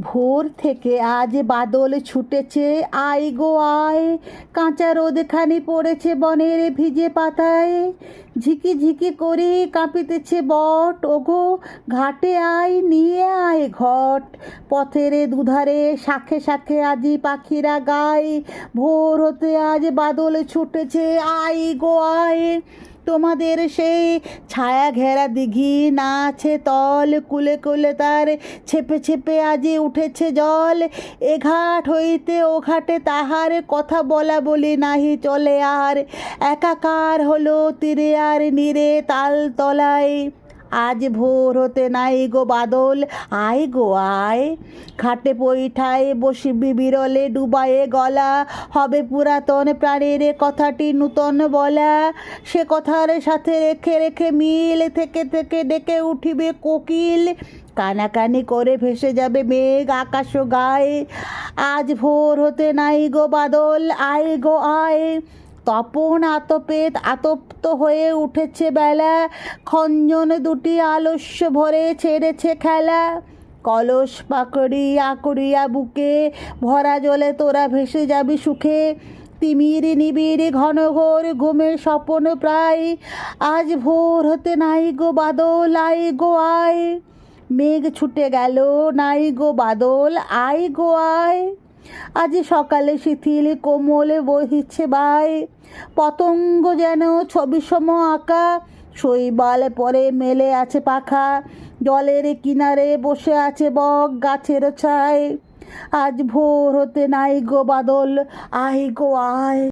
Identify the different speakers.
Speaker 1: ভোর থেকে আজ বাদল ছুটেছে। আয় গো আয়, কাঁচা রোদখানি পড়েছে বনের ভিজে পাতায়। ঝিকি ঝিকি করে কাঁপিতেছে বট, ওগো ঘাটে আয়, নিয়ে আয় ঘট। পথের দুধারে শাখে শাখে আজি পাখিরা গায়। ভোর হতে আজ বাদল ছুটেছে, আয় গো আয়। তোমাদের সেই ছায়া ঘেরা দিঘি না আছে তল, কুলে কুলে তার ছেপে ছেপে আজি উঠেছে জল। এ ঘাট হইতে ও ঘাটে তাহার কথা বলা বলি নাহি চলে আর। একাকার হলো তীরে আর নিরে তাল তলায়। আজ ভোর হতে নাই গো বাদল। আয় গো আয়। খাটে পৈঠায় বসিবি বিরলে ডুবায়ে গলা। হবে পুরাতন প্রাণের কথাটি নূতন বলা। সে কথার সাথে রেখে রেখে মিল থেকে থেকে ডেকে উঠিবে কোকিল। কানাকানি করে ভেসে যাবে মেঘ আকাশ গায়ে। আজ ভোর হতে নাই গো বাদল। আয় গো আয়। তপন আতপেত আতপ্ত হয়ে উঠেছে বেলা। খঞ্জন দুটি আলস্য ভরে ছেড়েছে খেলা। কলস পাকড়ি আকড়িয়া বুকে, ভরা জলে তোরা ভেসে যাবি সুখে। তিমির নিবিড় ঘন ঘোর ঘুমে স্বপন প্রায়। আজ ভোর হতে নাই গো বাদল আই গো আয়। মেঘ ছুটে গেল, নাই গো বাদল, আয় গো আয়। আজ সকালে শিথিল কোমলে বহিছে বাই। পতঙ্গ যেন ছবি সম আঁকা। শৈবাল পরে মেলে আছে পাখা। জলের কিনারে বসে আছে বক গাছের ছায় আজ ভোর হতে নাই গো বাদল আয় গো আয়